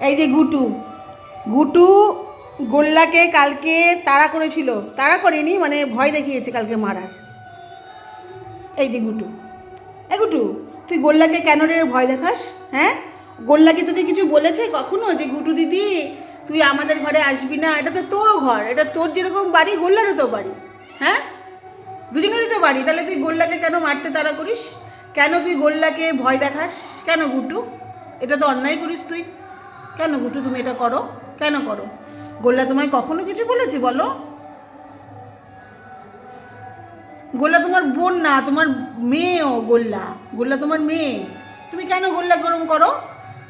এই যে গুটু গুটু গোল্লাকে কালকে তাড়া করেছিল। তাড়া করেনি মানে ভয় দেখিয়েছে কালকে মারার। এই যে গুটু। এ গুটু, তুই গোল্লাকে কেন রে ভয় দেখাস হ্যাঁ? গোল্লাকে তোকে কিছু বলেছে কখনো যে, গুটু দিদি, তুই আমাদের ঘরে আসবি না? এটা তো তোরও ঘর, এটা তোর যেরকম বাড়ি, গোল্লারও তো বাড়ি হ্যাঁ? দুজনেরই তো বাড়ি, তাহলে তুই গোল্লাকে কেন মারতে তাড়া করিস? কেন তুই গোল্লাকে ভয় দেখাস? কেন গুটু? এটা তো অন্যায় করিস তুই। কেন গুটু তুমি এটা করো? কেন করো? গোল্লা তোমায় কখনো কিছু বলেছি বলো? গোল্লা তোমার বোন না, তোমার মেয়েও গোল্লা। গোল্লা তোমার মেয়ে। তুমি কেন গোল্লা গরম করো?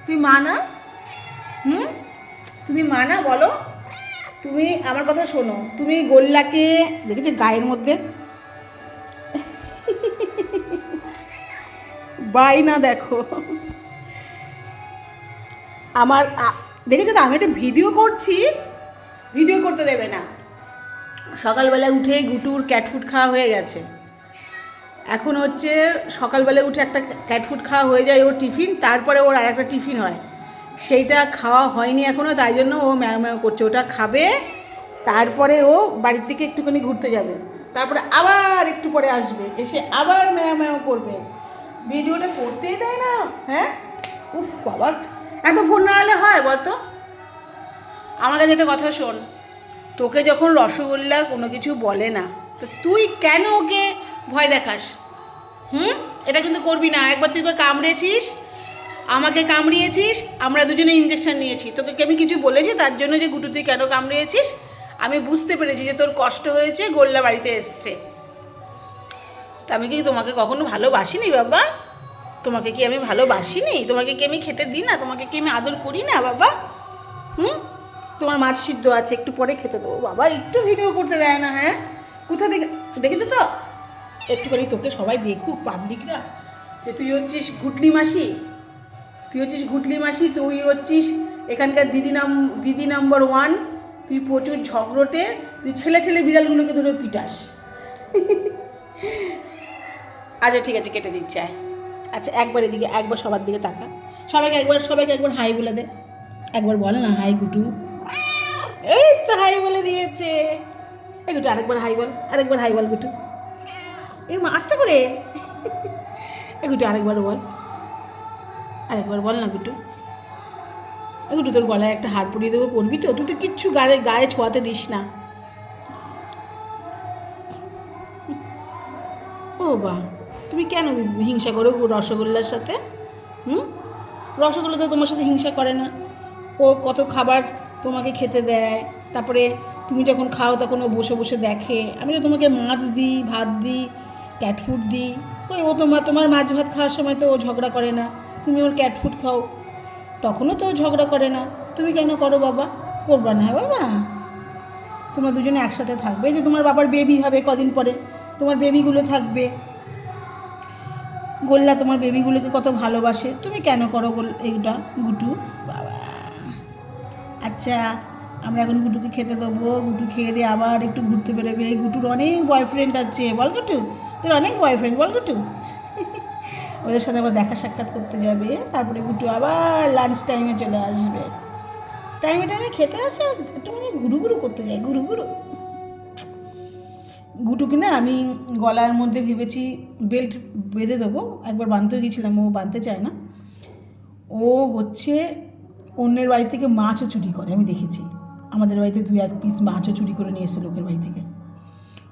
তুমি মা না? হুম? তুমি মা না বলো? তুমি আমার কথা শোনো। তুমি গোল্লাকে দেখেছ গায়ের মধ্যে? বাই না দেখো। আমার দেখেছ তো, আমি একটা ভিডিও করছি, ভিডিও করতে দেবে না। সকালবেলা উঠে গুটুর ক্যাটফুড খাওয়া হয়ে গেছে। এখন হচ্ছে সকালবেলা উঠে একটা ক্যাটফুড খাওয়া হয়ে যায় ওর টিফিন, তারপরে ওর আর একটা টিফিন হয়। সেইটা খাওয়া হয়নি এখনও তাই জন্য ও ম্যাও ম্যাও করছে। ওটা খাবে, তারপরে ও বাড়ির থেকে একটুখানি ঘুরতে যাবে। তারপরে আবার একটু পরে আসবে, এসে আবার ম্যাও ম্যাও করবে। ভিডিওটা করতেই দেয় না হ্যাঁ? উফ, বাবা। এত ফোন না হলে হয় বলতো আমার কাছে একটা কথা শোন। তোকে যখন রসগোল্লা কোনো কিছু বলে না, তো তুই কেন ওকে ভয় দেখাস? হুম? এটা কিন্তু করবি না। একবার তুই ওকে কামড়েছিস, আমাকে কামড়িয়েছিস, আমরা দুজনে ইঞ্জেকশন নিয়েছি। তোকে কি আমি কিছু বলেছি? তার জন্য যে গুটু তুই কেন কামড়িয়েছিস? আমি বুঝতে পেরেছি যে তোর কষ্ট হয়েছে, গোল্লা বাড়িতে এসছে। তা আমি কি তোমাকে কখনো ভালোবাসিনি, বাবা? তোমাকে কি আমি ভালোবাসিনি? তোমাকে কি আমি খেতে দিই না? তোমাকে কি আমি আদর করি না, বাবা? হুম? তোমার মাছ সিদ্ধ আছে, একটু পরে খেতে দেবো। বাবা, একটু ভিডিও করতে দেয় না হ্যাঁ? কোথা থেকে? দেখেছ তো? একটুখানি তোকে সবাই দেখুক পাবলিকরা যে তুই হচ্ছিস গুটলি মাসি। তুই হচ্ছিস গুটলি মাসি, তুই হচ্ছিস এখানকার দিদি নাম, দিদি নাম্বার ওয়ান তুই প্রচুর ঝগড়টে, তুই ছেলে ছেলে বিড়ালগুলোকে ধরে পিটাস। আচ্ছা ঠিক আছে, কেটে দিচ্ছি, আয়। আচ্ছা একবার এদিকে, একবার সবার দিকে তাকা। সবাইকে একবার সবাইকে একবার হাই বলে দে। একবার বল না, হাই গুটু। এই তো হাই বলে দিয়েছে। এই গুটু, আরেকবার হাই বল, আরেকবার হাই বল গুটু। এই মা, আস্তে করে। এই গুটু, আরেকবার বল। আরেকবার বল না গুটু। গুটু, তোর গলায় একটা হার পরিয়ে দেবো পড়বি তো? তুই তো কিচ্ছু গায়ে গায়ে ছোঁয়াতে দিস না। ও বা তুমি কেন হিংসা করো রসগোল্লার সাথে? হুম? রসগোল্লা তো তোমার সাথে হিংসা করে না। ও কত খাবার তোমাকে খেতে দেয়, তারপরে তুমি যখন খাও তখন ও বসে বসে দেখে। আমি তো তোমাকে মাছ দিই, ভাত দিই ক্যাট ফুড দিই। কই, ও তোমার তোমার মাছ ভাত খাওয়ার সময় তো ও ঝগড়া করে না। তুমি ওর ক্যাট ফুড খাও, তখনও তো ও ঝগড়া করে না। তুমি কেন করো বাবা? করবা না, বাবা। তোমরা দুজনে একসাথে থাকবে। এই যে তোমার বাবার বেবি হবে কদিন পরে, তোমার বেবিগুলো থাকবে। গোল্লা তোমার বেবিগুলোকে কত ভালোবাসে। তুমি কেন করো গোল এইটা? গুটু? বাবা। আচ্ছা আমরা এখন গুটুকে খেতে দেবো। গুটু খেয়ে দিয়ে আবার একটু ঘুরতে বেরোবে। এই গুটুর অনেক বয়ফ্রেন্ড আছে। বল গুটু, তোর অনেক বয়ফ্রেন্ড বল গুটু। ওদের সাথে আবার দেখা সাক্ষাৎ করতে যাবে। তারপরে গুটু আবার লাঞ্চ টাইমে চলে আসবে। টাইমে টাইমে খেতে আসে। একটু মানে ঘুরু ঘুরু করতে যায় ঘুরু ঘুরু। গুটুকে না আমি গলার মধ্যে ভেবেছি বেল্ট বেঁধে দেবো। একবার বাঁধতেও গেছিলাম ও বাঁধতে চায় না। ও হচ্ছে অন্যের বাড়ি থেকে মাছও চুরি করে, আমি দেখেছি। আমাদের বাড়িতে দু এক পিস মাছও চুরি করে নিয়ে এসে লোকের বাড়ি থেকে।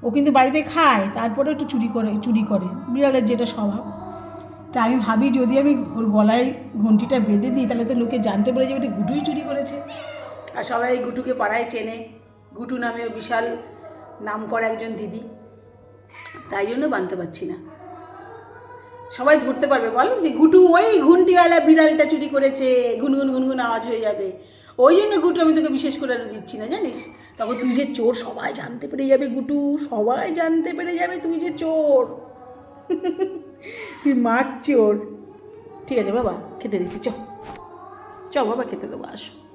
ও কিন্তু বাড়িতে খায় তারপরে একটু চুরি করে চুরি করে। বিড়ালের যেটা স্বভাব। তা আমি ভাবি, যদি আমি ওর গলায় ঘন্টিটা বেঁধে দিই, তাহলে তো লোকে জানতে পারে যে ওটা গুটুই চুরি করেছে। আর সবাই গুটুকে পাড়ায় চেনে। গুটু নামে বিশাল নাম করা একজন দিদি। তাই জন্য বানতে পারছি না। সবাই ধরতে পারবে, বল? যে গুটু, ওই ঘুন্টিওয়ালা বিড়ালটা চুরি করেছে গুনগুন গুনগুন আওয়াজ হয়ে যাবে। ওই জন্য গুটু আমি তোকে বিশেষ করে দিচ্ছি না, জানিস? তখন তুই যে চোর, সবাই জানতে পেরে যাবে গুটু, সবাই জানতে পেরে যাবে তুই যে চোর। মাছ চোর। ঠিক আছে, বাবা, খেতে দিচ্ছি চ। চ, বাবা, খেতে দেবো, আসো।